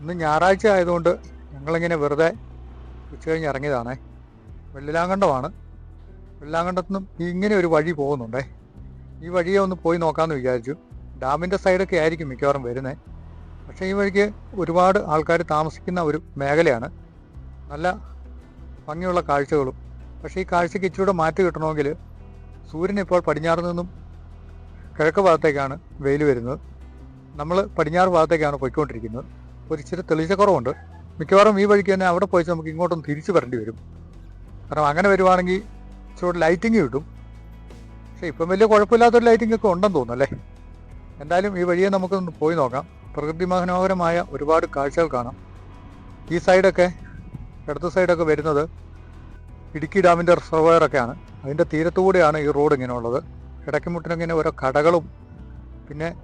ഇന്ന് ഞായറാഴ്ച ആയതുകൊണ്ട് ഞങ്ങളിങ്ങനെ വെറുതെ ഉച്ച കഴിഞ്ഞ് ഇറങ്ങിയതാണേ. വെള്ളിലാങ്കണ്ടമാണ്. വെള്ളിലാങ്കണ്ടത്തു നിന്നും ഇങ്ങനെ ഒരു വഴി പോകുന്നുണ്ടേ. ഈ വഴിയെ ഒന്ന് പോയി നോക്കാമെന്ന് വിചാരിച്ചു. ഡാമിന്റെ സൈഡൊക്കെ ആയിരിക്കും മിക്കവാറും വരുന്നത് പക്ഷേ ഈ വഴിക്ക് ഒരുപാട് ആൾക്കാർ താമസിക്കുന്ന ഒരു മേഖലയാണ്. നല്ല ഭംഗിയുള്ള കാഴ്ചകളും. പക്ഷേ ഈ കാഴ്ചയ്ക്ക് ഇച്ചിരൂടെ മാറ്റി കിട്ടണമെങ്കിൽ സൂര്യൻ ഇപ്പോൾ പടിഞ്ഞാറ് നിന്നും കിഴക്ക് ഭാഗത്തേക്കാണ് വെയിൽ വരുന്നത്. നമ്മൾ പടിഞ്ഞാറ് ഭാഗത്തേക്കാണ് പോയിക്കൊണ്ടിരിക്കുന്നത്. ഒരു ഇച്ചിരി തെളിച്ചക്കുറവുണ്ട്. മിക്കവാറും ഈ വഴിക്ക് തന്നെ അവിടെ പോയിച്ച് നമുക്ക് ഇങ്ങോട്ടൊന്ന് തിരിച്ചു വരേണ്ടി വരും. കാരണം അങ്ങനെ വരുവാണെങ്കിൽ ഇച്ചിരി ലൈറ്റിംഗ് കിട്ടും. പക്ഷേ ഇപ്പം വലിയ കുഴപ്പമില്ലാത്തൊരു ലൈറ്റിംഗ് ഒക്കെ ഉണ്ടെന്ന് തോന്നുന്നു അല്ലേ? എന്തായാലും ഈ വഴിയെ നമുക്ക് പോയി നോക്കാം. പ്രകൃതി മനോഹരമായ ഒരുപാട് കാഴ്ചകൾ കാണാം. ഈ സൈഡൊക്കെ ഇടത്ത് സൈഡൊക്കെ വരുന്നത് ഇടുക്കി ഡാമിന്റെ റിസർവയറൊക്കെയാണ് അതിന്റെ തീരത്തുകൂടെയാണ് ഈ റോഡ് ഇങ്ങനെ ഉള്ളത്. ഇടയ്ക്കുമുട്ടിനിങ്ങനെ ഓരോ കടകളും പിന്നെ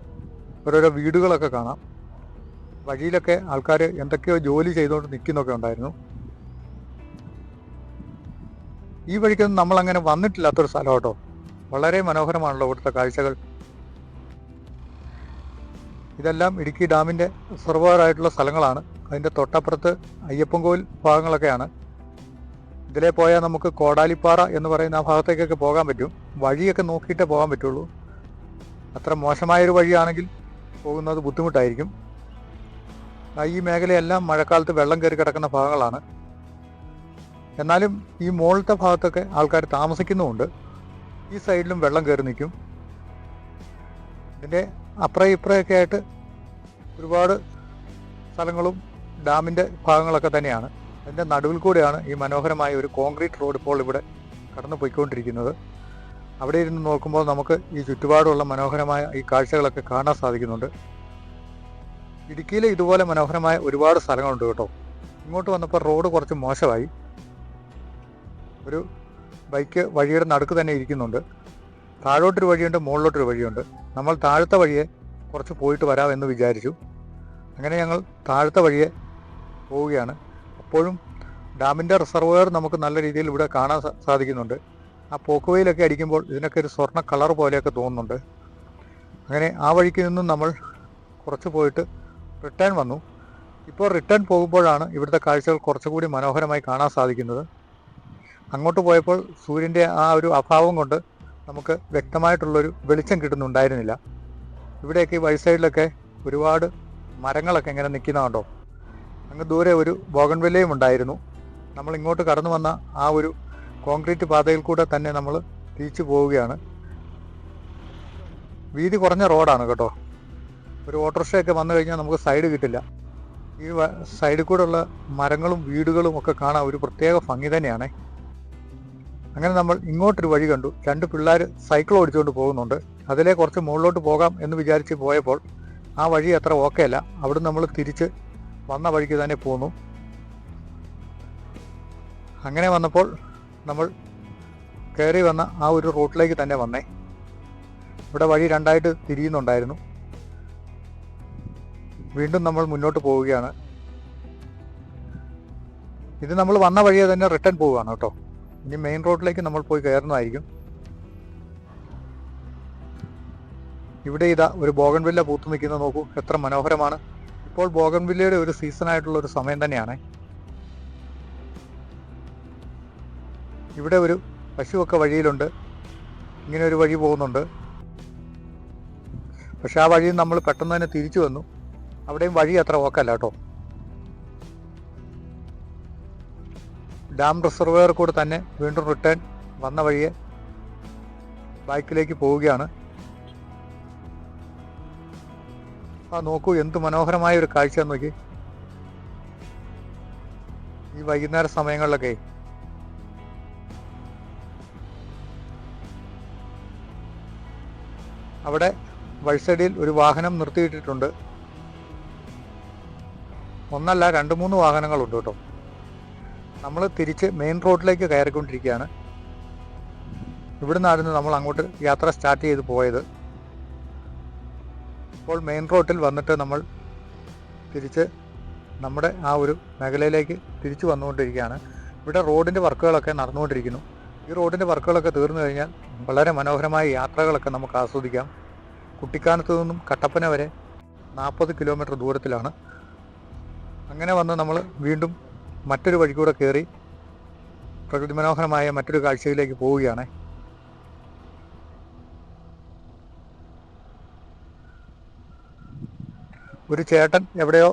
ഓരോരോ വീടുകളൊക്കെ കാണാം. വഴിയിലൊക്കെ ആൾക്കാർ എന്തൊക്കെയോ ജോലി ചെയ്തുകൊണ്ട് നിൽക്കുന്നൊക്കെ ഉണ്ടായിരുന്നു. ഈ വഴിക്കൊന്നും നമ്മൾ അങ്ങനെ വന്നിട്ടില്ലാത്തൊരു സ്ഥലം കേട്ടോ വളരെ മനോഹരമാണല്ലോ ഇവിടുത്തെ കാഴ്ചകൾ. ഇതെല്ലാം ഇടുക്കി ഡാമിന്റെ സർവറായിട്ടുള്ള സ്ഥലങ്ങളാണ്. അതിന്റെ തൊട്ടപ്പുറത്ത് അയ്യപ്പൻകോവിൽ ഭാഗങ്ങളൊക്കെയാണ്. ഇതിലെ പോയാൽ നമുക്ക് കോടാലിപ്പാറ എന്ന് പറയുന്ന ആ ഭാഗത്തേക്കൊക്കെ പോകാൻ പറ്റും. വഴിയൊക്കെ നോക്കിയിട്ടേ പോകാൻ പറ്റുള്ളൂ. അത്ര മോശമായൊരു വഴിയാണെങ്കിൽ പോകുന്നത് ബുദ്ധിമുട്ടായിരിക്കും. ഈ മേഖലയെല്ലാം മഴക്കാലത്ത് വെള്ളം കയറി കിടക്കുന്ന ഭാഗങ്ങളാണ്. എന്നാലും ഈ മുകളിലത്തെ ഭാഗത്തൊക്കെ ആൾക്കാർ താമസിക്കുന്നുമുണ്ട്. ഈ സൈഡിലും വെള്ളം കയറി നിൽക്കും. ഇതിന്റെ അപ്പുറം ഇപ്പുറമൊക്കെ ആയിട്ട് ഒരുപാട് സ്ഥലങ്ങളും ഡാമിന്റെ ഭാഗങ്ങളൊക്കെ തന്നെയാണ്. അതിന്റെ നടുവിൽ കൂടെയാണ് ഈ മനോഹരമായ ഒരു കോൺക്രീറ്റ് റോഡ് ഇപ്പോൾ ഇവിടെ കടന്നു പോയിക്കൊണ്ടിരിക്കുന്നത് അവിടെ ഇരുന്ന് നോക്കുമ്പോൾ നമുക്ക് ഈ ചുറ്റുപാടുള്ള മനോഹരമായ ഈ കാഴ്ചകളൊക്കെ കാണാൻ സാധിക്കുന്നുണ്ട്. ഇടുക്കിയിൽ ഇതുപോലെ മനോഹരമായ ഒരുപാട് സ്ഥലങ്ങളുണ്ട് കേട്ടോ. ഇങ്ങോട്ട് വന്നപ്പോൾ റോഡ് കുറച്ച് മോശമായി. ഒരു ബൈക്ക് വഴിയുടെ നടുക്ക് തന്നെ ഇരിക്കുന്നുണ്ട്. താഴോട്ടൊരു വഴിയുണ്ട് മുകളിലോട്ടൊരു വഴിയുണ്ട്. നമ്മൾ താഴത്തെ വഴിയെ കുറച്ച് പോയിട്ട് വരാമെന്ന് വിചാരിച്ചു. അങ്ങനെ ഞങ്ങൾ താഴത്തെ വഴിയെ പോവുകയാണ്. അപ്പോഴും ഡാമിന്റെ റിസർവയർ നമുക്ക് നല്ല രീതിയിൽ ഇവിടെ കാണാൻ സാധിക്കുന്നുണ്ട്. ആ പോക്കുവയിലൊക്കെ അടിക്കുമ്പോൾ ഇതിനൊക്കെ ഒരു സ്വർണ കളർ പോലെയൊക്കെ തോന്നുന്നുണ്ട്. അങ്ങനെ ആ വഴിക്ക് നിന്നും നമ്മൾ കുറച്ച് പോയിട്ട് റിട്ടേൺ വന്നു. ഇപ്പോൾ റിട്ടേൺ പോകുമ്പോഴാണ് ഇവിടുത്തെ കാഴ്ചകൾ കുറച്ചുകൂടി മനോഹരമായി കാണാൻ സാധിക്കുന്നത്. അങ്ങോട്ട് പോയപ്പോൾ സൂര്യന്റെ ആ ഒരു അഭാവം കൊണ്ട് നമുക്ക് വ്യക്തമായിട്ടുള്ളൊരു വെളിച്ചം കിട്ടുന്നുണ്ടായിരുന്നില്ല. ഇവിടെയൊക്കെ ഈ വഴി സൈഡിലൊക്കെ ഒരുപാട് മരങ്ങളൊക്കെ ഇങ്ങനെ നിൽക്കുന്നതുണ്ടോ? അങ്ങ് ദൂരെ ഒരു ബോഗൺവില്ലയും ഉണ്ടായിരുന്നു. നമ്മൾ ഇങ്ങോട്ട് കടന്നു വന്ന ആ ഒരു കോൺക്രീറ്റ് പാതയിൽ കൂടെ തന്നെ നമ്മൾ തിരിച്ചു പോവുകയാണ്. വീതി കുറഞ്ഞ റോഡാണ് കേട്ടോ. ഒരു ഓട്ടോറിക്ഷയൊക്കെ വന്നു കഴിഞ്ഞാൽ നമുക്ക് സൈഡ് കിട്ടില്ല. ഈ സൈഡിൽ ഉള്ള മരങ്ങളും വീടുകളും ഒക്കെ കാണാൻ ഒരു പ്രത്യേക ഭംഗി തന്നെയാണ്. അങ്ങനെ നമ്മൾ ഇങ്ങോട്ടൊരു വഴി കണ്ടു. രണ്ട് പിള്ളേർ സൈക്കിൾ ഓടിച്ചുകൊണ്ട് പോകുന്നുണ്ട്. അതിലെ കുറച്ച് മുകളിലോട്ട് പോകാം എന്ന് വിചാരിച്ച് പോയപ്പോൾ ആ വഴി അത്ര ഓക്കെ അല്ല. അവിടെ നമ്മൾ തിരിച്ച് വന്ന വഴിക്ക് തന്നെ പോന്നു. അങ്ങനെ വന്നപ്പോൾ നമ്മൾ കയറി വന്ന ആ ഒരു റൂട്ടിലേക്ക് തന്നെ വന്നേ. ഇവിടെ വഴി രണ്ടായിട്ട് തിരിയുന്നുണ്ടായിരുന്നു. വീണ്ടും നമ്മൾ മുന്നോട്ട് പോവുകയാണ്. ഇത് നമ്മൾ വന്ന വഴിയെ തന്നെ റിട്ടേൺ പോവുകയാണ് കേട്ടോ. ഇനി മെയിൻ റോഡിലേക്ക് നമ്മൾ പോയി കയറുന്നതായിരിക്കും. ഇവിടെ ഇതാ ഒരു ബോഗൺവില്ല പൂത്തു നിൽക്കുന്നത് നോക്കൂ. എത്ര മനോഹരമാണ്. ഇപ്പോൾ ബോഗൺവില്ലയുടെ ഒരു സീസൺ ആയിട്ടുള്ള ഒരു സമയം തന്നെയാണ്. ഇവിടെ ഒരു പശുവൊക്കെ വഴിയിലുണ്ട്. ഇങ്ങനെ ഒരു വഴി പോകുന്നുണ്ട്. പക്ഷെ ആ വഴിയിൽ നമ്മൾ പെട്ടെന്ന് തന്നെ തിരിച്ചു വന്നു. അവിടെയും വഴി അത്ര ഓക്കല്ല കേട്ടോ. ഡാം റിസർവെയർ കൂടെ തന്നെ വീണ്ടും റിട്ടേൺ വന്ന വഴിയെ ബൈക്കിലേക്ക് പോവുകയാണ്. ആ നോക്കൂ എന്ത് മനോഹരമായ ഒരു കാഴ്ച നോക്കി. ഈ വൈകുന്നേര സമയങ്ങളിലൊക്കെ. അവിടെ വഴിസൈഡിൽ ഒരു വാഹനം നിർത്തിയിട്ടിട്ടുണ്ട്. ഒന്നല്ല രണ്ട് മൂന്ന് വാഹനങ്ങളുണ്ട് കേട്ടോ. നമ്മൾ തിരിച്ച് മെയിൻ റോഡിലേക്ക് കയറിക്കൊണ്ടിരിക്കുകയാണ്. ഇവിടെ നിന്നായിരുന്നു നമ്മൾ അങ്ങോട്ട് യാത്ര സ്റ്റാർട്ട് ചെയ്ത് പോയത്. ഇപ്പോൾ മെയിൻ റോഡിൽ വന്നിട്ട് നമ്മൾ തിരിച്ച് നമ്മുടെ ആ ഒരു മേഖലയിലേക്ക് തിരിച്ചു വന്നുകൊണ്ടിരിക്കുകയാണ്. ഇവിടെ റോഡിന്റെ വർക്കുകളൊക്കെ നടന്നുകൊണ്ടിരിക്കുന്നു. ഈ റോഡിന്റെ വർക്കുകളൊക്കെ തീർന്നു കഴിഞ്ഞാൽ വളരെ മനോഹരമായ യാത്രകളൊക്കെ നമുക്ക് ആസ്വദിക്കാം. കുട്ടിക്കാനത്ത് നിന്നും കട്ടപ്പന വരെ നാൽപ്പത് കിലോമീറ്റർ ദൂരത്തിലാണ്. അങ്ങനെ വന്ന് നമ്മൾ വീണ്ടും മറ്റൊരു വഴി കൂടെ കയറി പ്രകൃതി മനോഹരമായ മറ്റൊരു കാഴ്ചയിലേക്ക് പോവുകയാണ്. ഒരു ചേട്ടൻ എവിടെയോ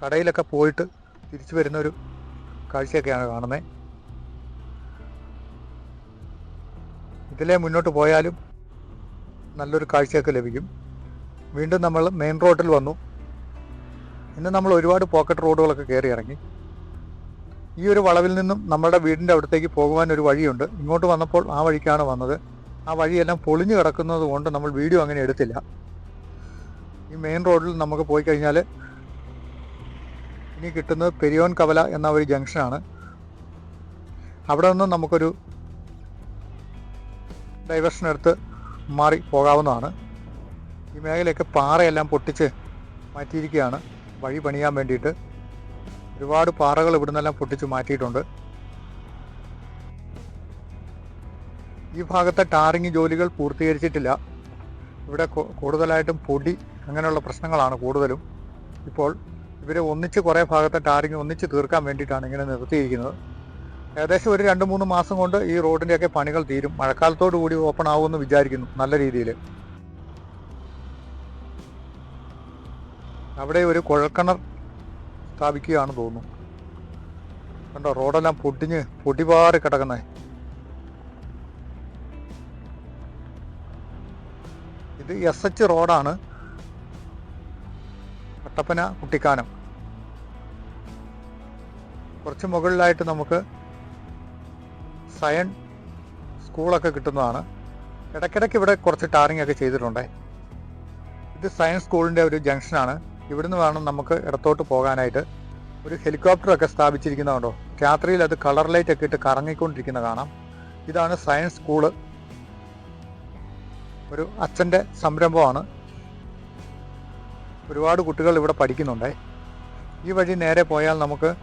കടയിലൊക്കെ പോയിട്ട് തിരിച്ചു വരുന്ന ഒരു കാഴ്ചയൊക്കെയാണ് കാണുന്നത് ഇതിലെ മുന്നോട്ട് പോയാലും നല്ലൊരു കാഴ്ചയൊക്കെ ലഭിക്കും. വീണ്ടും നമ്മൾ മെയിൻ റോഡിൽ വന്നു. ഇന്ന് നമ്മൾ ഒരുപാട് പോക്കറ്റ് റോഡുകളൊക്കെ കയറി ഇറങ്ങി. ഈ ഒരു വളവിൽ നിന്നും നമ്മുടെ വീടിന്റെ അവിടത്തേക്ക് പോകുവാൻ ഒരു വഴിയുണ്ട്. ഇങ്ങോട്ട് വന്നപ്പോൾ ആ വഴിക്കാണ് വന്നത്. ആ വഴിയെല്ലാം പൊളിഞ്ഞു കിടക്കുന്നത് കൊണ്ട് നമ്മൾ വീഡിയോ അങ്ങനെ എടുത്തില്ല. ഈ മെയിൻ റോഡിൽ നമുക്ക് പോയി കഴിഞ്ഞാൽ ഇനി കിട്ടുന്നത് പെരിയോൻ കവല എന്ന ഒരു ജംഗ്ഷനാണ് അവിടെ നിന്നും നമുക്കൊരു ഡൈവേർഷൻ എടുത്ത് മാറി പോകാവുന്നതാണ്. ഈ മേഖലയൊക്കെ പാറയെല്ലാം പൊട്ടിച്ച് മാറ്റിയിരിക്കുകയാണ്. വഴി പണിയാൻ വേണ്ടിയിട്ട് ഒരുപാട് പാറകൾ ഇവിടെ നിന്നെല്ലാം പൊട്ടിച്ച് മാറ്റിയിട്ടുണ്ട്. ഈ ഭാഗത്തെ ടാറിങ് ജോലികൾ പൂർത്തീകരിച്ചിട്ടില്ല. ഇവിടെ കൂടുതലായിട്ടും പൊടി അങ്ങനെയുള്ള പ്രശ്നങ്ങളാണ് കൂടുതലും. ഇപ്പോൾ ഇവർ ഒന്നിച്ച് കുറേ ഭാഗത്തെ ടാറിങ് ഒന്നിച്ച് തീർക്കാൻ വേണ്ടിയിട്ടാണ് ഇങ്ങനെ നിർത്തിയിരിക്കുന്നത്. ഏകദേശം ഒരു രണ്ട് മൂന്ന് മാസം കൊണ്ട് ഈ റോഡിന്റെയൊക്കെ പണികൾ തീരും. മഴക്കാലത്തോടു കൂടി ഓപ്പൺ ആവുമെന്ന് വിചാരിക്കുന്നു നല്ല രീതിയിൽ. അവിടെ ഒരു കുഴൽക്കിണർ സ്ഥാപിക്കുകയാണ് തോന്നുന്നു. കണ്ടോ റോഡെല്ലാം പൊട്ടിഞ്ഞ് പൊടിപാറി കിടക്കുന്നേ. ഇത് എസ് എച്ച് റോഡാണ്. കട്ടപ്പന കുട്ടിക്കാനം. കുറച്ച് മുകളിലായിട്ട് നമുക്ക് സയൺ സ്കൂളൊക്കെ കിട്ടുന്നതാണ്. ഇടയ്ക്കിടയ്ക്ക് ഇവിടെ കുറച്ച് ടാറിംഗ് ഒക്കെ ചെയ്തിട്ടുണ്ട്. ഇത് സയൻസ് സ്കൂളിന്റെ ഒരു ജംഗ്ഷനാണ്. ഇവിടുന്ന് വേണം നമുക്ക് ഇടത്തോട്ട് പോകാനായിട്ട്. ഒരു ഹെലികോപ്റ്റർ ഒക്കെ സ്ഥാപിച്ചിരിക്കുന്നതുണ്ടോ? രാത്രിയിൽ അത് കളർ ലൈറ്റ് ഒക്കെ ഇട്ട് കറങ്ങിക്കൊണ്ടിരിക്കുന്ന കാണാം. ഇതാണ് സയൻസ് സ്കൂൾ ഒരു അച്ഛന്റെ സംരംഭമാണ്. ഒരുപാട് കുട്ടികൾ ഇവിടെ പഠിക്കുന്നുണ്ട്. ഈ വഴി നേരെ പോയാൽ നമുക്ക്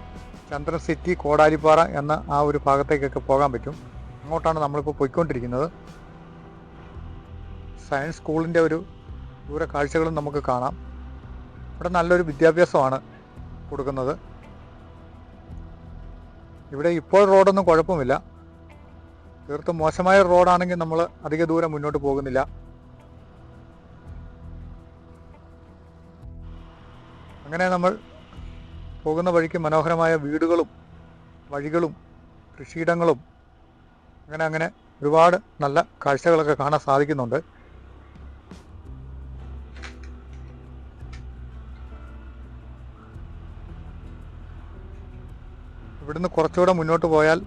ചന്ദ്രൻ സിറ്റി കോടാലിപ്പാറ എന്ന ആ ഒരു ഭാഗത്തേക്കൊക്കെ പോകാൻ പറ്റും. അങ്ങോട്ടാണ് നമ്മളിപ്പോൾ പോയിക്കൊണ്ടിരിക്കുന്നത്. സയൻസ് സ്കൂളിന്റെ ഒരു ദൂര കാഴ്ചകളും നമുക്ക് കാണാം. ഇവിടെ നല്ലൊരു വിദ്യാഭ്യാസമാണ് കൊടുക്കുന്നത്. ഇവിടെ ഇപ്പോൾ റോഡൊന്നും കുഴപ്പമില്ല. തീർത്തും മോശമായ റോഡാണെങ്കിൽ നമ്മൾ അധിക ദൂരം മുന്നോട്ട് പോകുന്നില്ല. അങ്ങനെ നമ്മൾ പോകുന്ന വഴിക്ക് മനോഹരമായ വീടുകളും വഴികളും കൃഷിയിടങ്ങളും അങ്ങനെ അങ്ങനെ ഒരുപാട് നല്ല കാഴ്ചകളൊക്കെ കാണാൻ സാധിക്കുന്നുണ്ട്. ഇവിടുന്ന് കുറച്ചുകൂടെ മുന്നോട്ട് പോയാൽ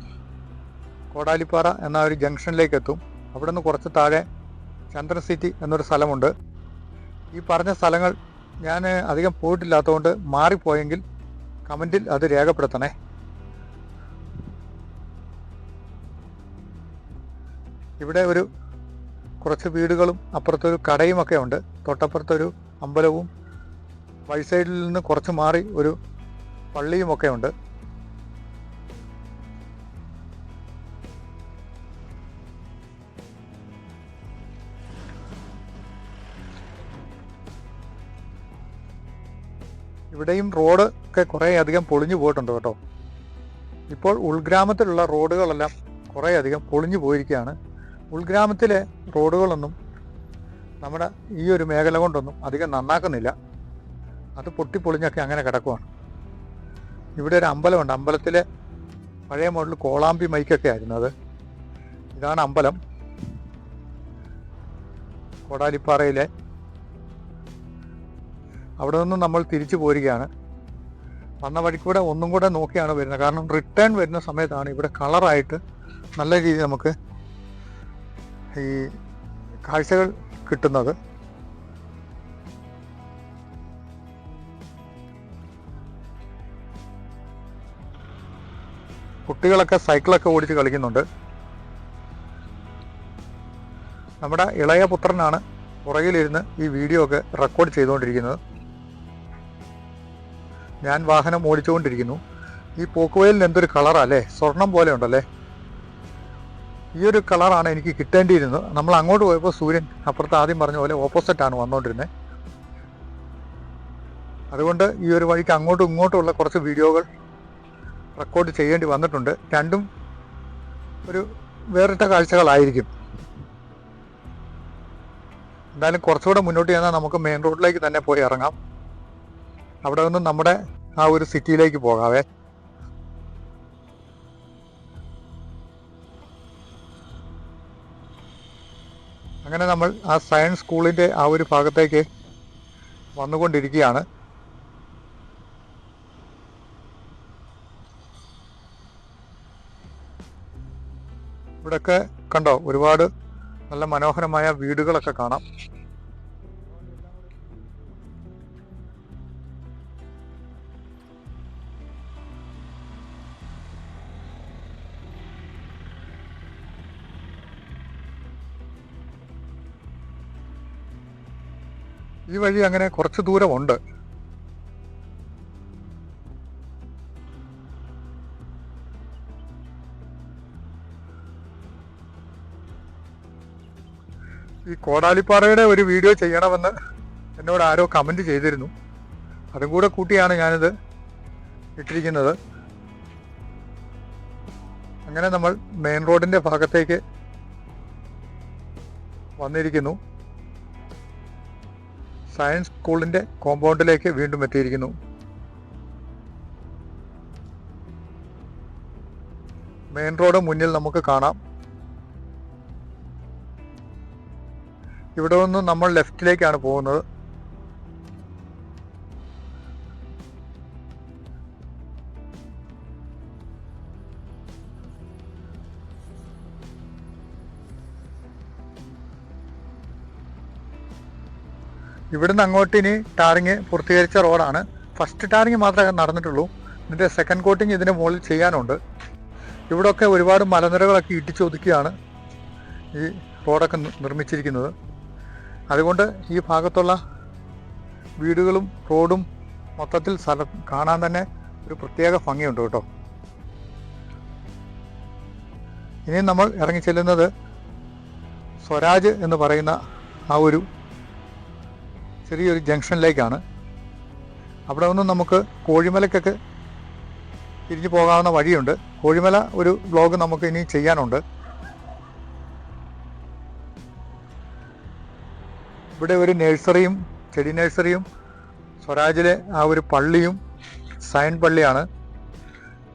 കോടാലിപ്പാറ എന്ന ഒരു ജംഗ്ഷനിലേക്ക് എത്തും അവിടെ നിന്ന് കുറച്ച് താഴെ ചന്ദ്രൻ സിറ്റി എന്നൊരു സ്ഥലമുണ്ട്. ഈ പറഞ്ഞ സ്ഥലങ്ങൾ ഞാൻ അധികം പോയിട്ടില്ലാത്തതുകൊണ്ട് മാറിപ്പോയെങ്കിൽ കമന്റിൽ അത് രേഖപ്പെടുത്തണേ. ഇവിടെ ഒരു കുറച്ച് വീടുകളും അപ്പുറത്തൊരു കടയുമൊക്കെ ഉണ്ട്. തൊട്ടപ്പുറത്തൊരു അമ്പലവും വഴി സൈഡിൽ നിന്ന് കുറച്ച് മാറി ഒരു പള്ളിയുമൊക്കെ ഉണ്ട്. ഇവിടെയും റോഡ് ഒക്കെ കുറേ അധികം പൊളിഞ്ഞു പോയിട്ടുണ്ട് കേട്ടോ. ഇപ്പോൾ ഉൾഗ്രാമത്തിലുള്ള റോഡുകളെല്ലാം കുറേ അധികം പൊളിഞ്ഞു പോയിരിക്കുകയാണ്. ഉൾഗ്രാമത്തിലെ റോഡുകളൊന്നും നമ്മുടെ ഈ ഒരു മേഖല കൊണ്ടൊന്നും അധികം നന്നാക്കുന്നില്ല. അത് പൊട്ടിപ്പൊളിഞ്ഞൊക്കെ അങ്ങനെ കിടക്കുവാണ്. ഇവിടെ ഒരു അമ്പലമുണ്ട്. അമ്പലത്തിലെ പഴയ മോഡൽ കോളാമ്പി മൈക്കൊക്കെ ആയിരുന്നു അത്. ഇതാണ് അമ്പലം. കോടാലിപ്പാറയിലെ അവിടെ നിന്ന് നമ്മൾ തിരിച്ചു പോരുകയാണ്. വന്ന വഴിക്കൂടെ ഒന്നും കൂടെ നോക്കിയാണ് വരുന്നത്. കാരണം റിട്ടേൺ വരുന്ന സമയത്താണ് ഇവിടെ കളറായിട്ട് നല്ല രീതിയിൽ നമുക്ക് ഈ കാഴ്ചകൾ കിട്ടുന്നത്. കുട്ടികളൊക്കെ സൈക്കിളൊക്കെ ഓടിച്ച് കളിക്കുന്നുണ്ട്. നമ്മുടെ ഇളയ പുത്രനാണ് പുറകിലിരുന്ന് ഈ വീഡിയോ ഒക്കെ റെക്കോർഡ് ചെയ്തുകൊണ്ടിരിക്കുന്നത്. ഞാൻ വാഹനം ഓടിച്ചുകൊണ്ടിരിക്കുന്നു. ഈ പോക്കുവയലിന് എന്തൊരു കളറാണ് അല്ലേ? സ്വർണം പോലെ ഉണ്ടല്ലേ? ഈ ഒരു കളറാണ് എനിക്ക് കിട്ടേണ്ടിയിരുന്നത്. നമ്മൾ അങ്ങോട്ട് പോയപ്പോൾ സൂര്യൻ അപ്പുറത്ത് ആദ്യം പറഞ്ഞ പോലെ ഓപ്പോസിറ്റാണ് വന്നുകൊണ്ടിരുന്നത് അതുകൊണ്ട് ഈ ഒരു വഴിക്ക് അങ്ങോട്ടും ഇങ്ങോട്ടുമുള്ള കുറച്ച് വീഡിയോകൾ റെക്കോർഡ് ചെയ്യേണ്ടി വന്നിട്ടുണ്ട്. രണ്ടും ഒരു വേറിട്ട കാഴ്ചകളായിരിക്കും. എന്തായാലും കുറച്ചുകൂടെ മുന്നോട്ട് ചെന്നാൽ നമുക്ക് മെയിൻ റോഡിലേക്ക് തന്നെ പോയി ഇറങ്ങാം. അവിടെ നിന്നും നമ്മുടെ ആ ഒരു സിറ്റിയിലേക്ക് പോകാവേ. അങ്ങനെ നമ്മൾ ആ സയൻസ് സ്കൂളിന്റെ ആ ഒരു ഭാഗത്തേക്ക് വന്നുകൊണ്ടിരിക്കുകയാണ്. ഇവിടെയൊക്കെ കണ്ടോ ഒരുപാട് നല്ല മനോഹരമായ വീടുകളൊക്കെ കാണാം. വഴി അങ്ങനെ കുറച്ച് ദൂരമുണ്ട്. ഈ കോടാലിപ്പാറയുടെ ഒരു വീഡിയോ ചെയ്യണമെന്ന് എന്നോട് ആരോ കമന്റ് ചെയ്തിരുന്നു. അതും കൂടെ കൂട്ടിയാണ് ഞാനിത് ഇട്ടിരിക്കുന്നത്. അങ്ങനെ നമ്മൾ മെയിൻ റോഡിന്റെ ഭാഗത്തേക്ക് വന്നിരിക്കുന്നു. സയൻസ് സ്കൂളിന്റെ കോമ്പൗണ്ടിലേക്ക് വീണ്ടും എത്തിയിരിക്കുന്നു. മെയിൻ റോഡ് മുന്നിൽ നമുക്ക് കാണാം. ഇവിടെ നിന്ന് നമ്മൾ ലെഫ്റ്റിലേക്കാണ് പോകുന്നത്. ഇവിടുന്ന് അങ്ങോട്ട് ഇനി ടാറിങ് പൂർത്തീകരിച്ച റോഡാണ്. ഫസ്റ്റ് ടാറിങ് മാത്രമേ നടന്നിട്ടുള്ളൂ. ഇതിന്റെ സെക്കൻഡ് കോട്ടിങ് ഇതിന്റെ മുകളിൽ ചെയ്യാനുണ്ട്. ഇവിടെയൊക്കെ ഒരുപാട് മലനിരകളൊക്കെ ഇടിച്ചൊതുക്കിയാണ് ഈ റോഡൊക്കെ നിർമ്മിച്ചിരിക്കുന്നത്. അതുകൊണ്ട് ഈ ഭാഗത്തുള്ള വീടുകളും റോഡും മൊത്തത്തിൽ സ്ഥലം കാണാൻ തന്നെ ഒരു പ്രത്യേക ഭംഗിയുണ്ട് കേട്ടോ. ഇനി നമ്മൾ ഇറങ്ങി ചെല്ലുന്നത് സ്വരാജ് എന്ന് പറയുന്ന ആ ഒരു ചെറിയൊരു ജംഗ്ഷനിലേക്കാണ്. അവിടെ നിന്നും നമുക്ക് കോഴിമലക്കൊക്കെ തിരിഞ്ഞു പോകാവുന്ന വഴിയുണ്ട്. കോഴിമല ഒരു ബ്ലോഗ് നമുക്ക് ഇനി ചെയ്യാനുണ്ട്. ഇവിടെ ഒരു നഴ്സറിയും ചെടി നഴ്സറിയും സ്വരാജിലെ ആ ഒരു പള്ളിയും സയൻ പള്ളിയാണ്.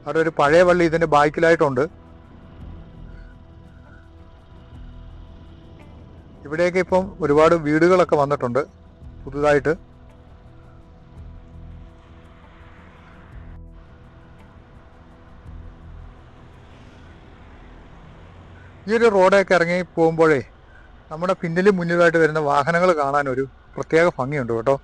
അവിടെ ഒരു പഴയ പള്ളി ഇതിന്റെ ബാക്കിലായിട്ടുണ്ട്. ഇവിടെയൊക്കെ ഇപ്പം ഒരുപാട് വീടുകളൊക്കെ വന്നിട്ടുണ്ട്. പുതുതായിട്ട്. ഈ ഒരു റോഡൊക്കെ ഇറങ്ങി പോകുമ്പോഴേ നമ്മുടെ പിന്നിലും മുന്നിലുമായിട്ട് വരുന്ന വാഹനങ്ങൾ കാണാൻ ഒരു പ്രത്യേക ഭംഗിയുണ്ട് കേട്ടോ.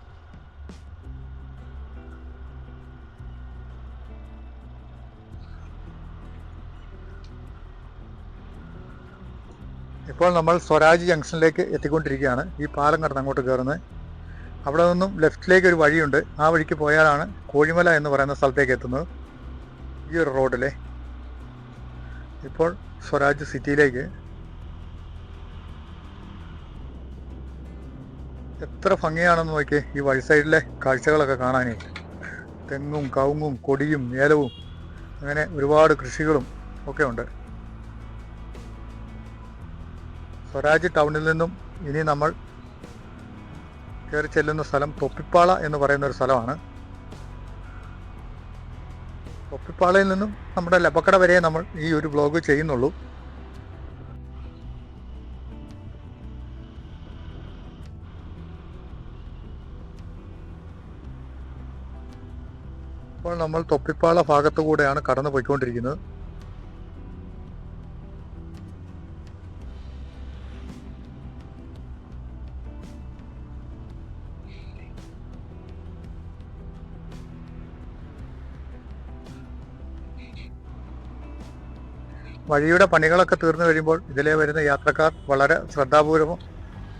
ഇപ്പോൾ നമ്മൾ സ്വരാജ് ജംഗ്ഷനിലേക്ക് എത്തിക്കൊണ്ടിരിക്കുകയാണ്. ഈ പാലം കടന്ന് അങ്ങോട്ട് കയറുന്നത്. അവിടെ നിന്നും ലെഫ്റ്റിലേക്ക് ഒരു വഴിയുണ്ട്. ആ വഴിക്ക് പോയാലാണ് കോഴിമല എന്ന് പറയുന്ന സ്ഥലത്തേക്ക് എത്തുന്നത്. ഈ ഒരു റോഡിലെ. ഇപ്പോൾ സ്വരാജ് സിറ്റിയിലേക്ക് എത്ര ഭംഗിയാണെന്ന് നോക്കിയേ. ഈ വഴി സൈഡിലെ കാഴ്ചകളൊക്കെ കാണാനേ. തെങ്ങും കവുങ്ങും കൊടിയും ഏലവും അങ്ങനെ ഒരുപാട് കൃഷികളും ഒക്കെ ഉണ്ട്. സ്വരാജ് ടൗണിൽ നിന്നും ഇനി നമ്മൾ കയറി ചെല്ലുന്ന സ്ഥലം തൊപ്പിപ്പാള എന്ന് പറയുന്ന ഒരു സ്ഥലമാണ്. തൊപ്പിപ്പാളയിൽ നിന്നും നമ്മുടെ ലബക്കട വരെ നമ്മൾ ഈ ഒരു ബ്ലോഗ് ചെയ്യുന്നുള്ളൂ. ഇപ്പോൾ നമ്മൾ തൊപ്പിപ്പാള ഭാഗത്തു കൂടെയാണ് കടന്നു പോയിക്കൊണ്ടിരിക്കുന്നത് വഴിയുടെ പണികളൊക്കെ തീർന്നു കഴിയുമ്പോൾ ഇതിലെ വരുന്ന യാത്രക്കാർ വളരെ ശ്രദ്ധാപൂർവം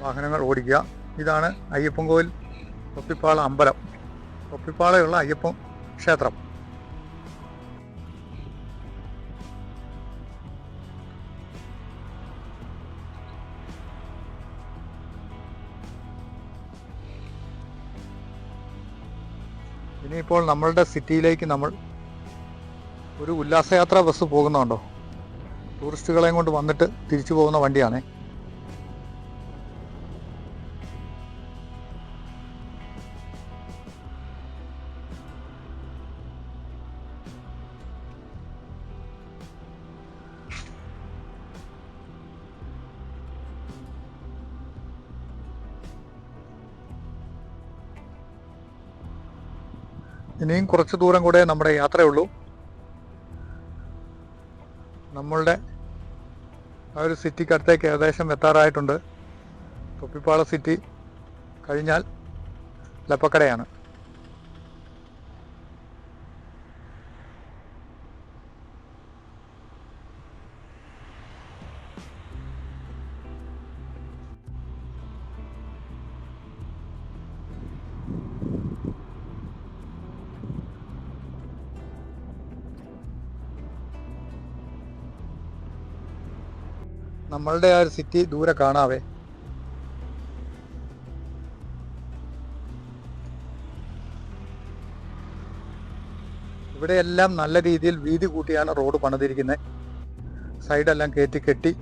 വാഹനങ്ങൾ ഓടിക്കുക. ഇതാണ് അയ്യപ്പൻകോവിൽ തൊപ്പിപ്പാള അമ്പലം. തൊപ്പിപ്പാളയുള്ള അയ്യപ്പൻ ക്ഷേത്രം. ഇനിയിപ്പോൾ നമ്മളുടെ സിറ്റിയിലേക്ക് നമ്മൾ ഒരു ഉല്ലാസയാത്ര ബസ് പോകുന്നുണ്ടോ? ടൂറിസ്റ്റുകളെയും കൊണ്ട് വന്നിട്ട് തിരിച്ചു പോകുന്ന വണ്ടിയാണേ. ഇനിയും കുറച്ച് ദൂരം കൂടെ നമ്മുടെ യാത്രയുള്ളൂ. നമ്മളുടെ ആ ഒരു സിറ്റിക്ക് അടുത്തേക്ക് ഏകദേശം എത്താറായിട്ടുണ്ട്. തൊപ്പിപ്പാള സിറ്റി കഴിഞ്ഞാൽ ലപ്പക്കടയാണ് നമ്മളുടെ ആ ഒരു സിറ്റി ദൂരെ കാണാവേ. ഇവിടെയെല്ലാം നല്ല രീതിയിൽ വീതി കൂട്ടിയാണ് റോഡ് പണിതിരിക്കുന്നത് സൈഡെല്ലാം കയറ്റി കെട്ടി.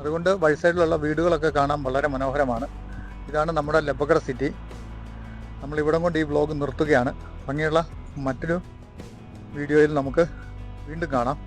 അതുകൊണ്ട് വഴി സൈഡിലുള്ള വീടുകളൊക്കെ കാണാൻ വളരെ മനോഹരമാണ്. ഇതാണ് നമ്മുടെ ലബഗർ സിറ്റി നമ്മൾ ഇവിടം കൊണ്ട് ഈ വ്ലോഗ് നിർത്തുകയാണ്. ഭംഗിയുള്ള മറ്റൊരു വീഡിയോയിൽ നമുക്ക് വീണ്ടും കാണാം.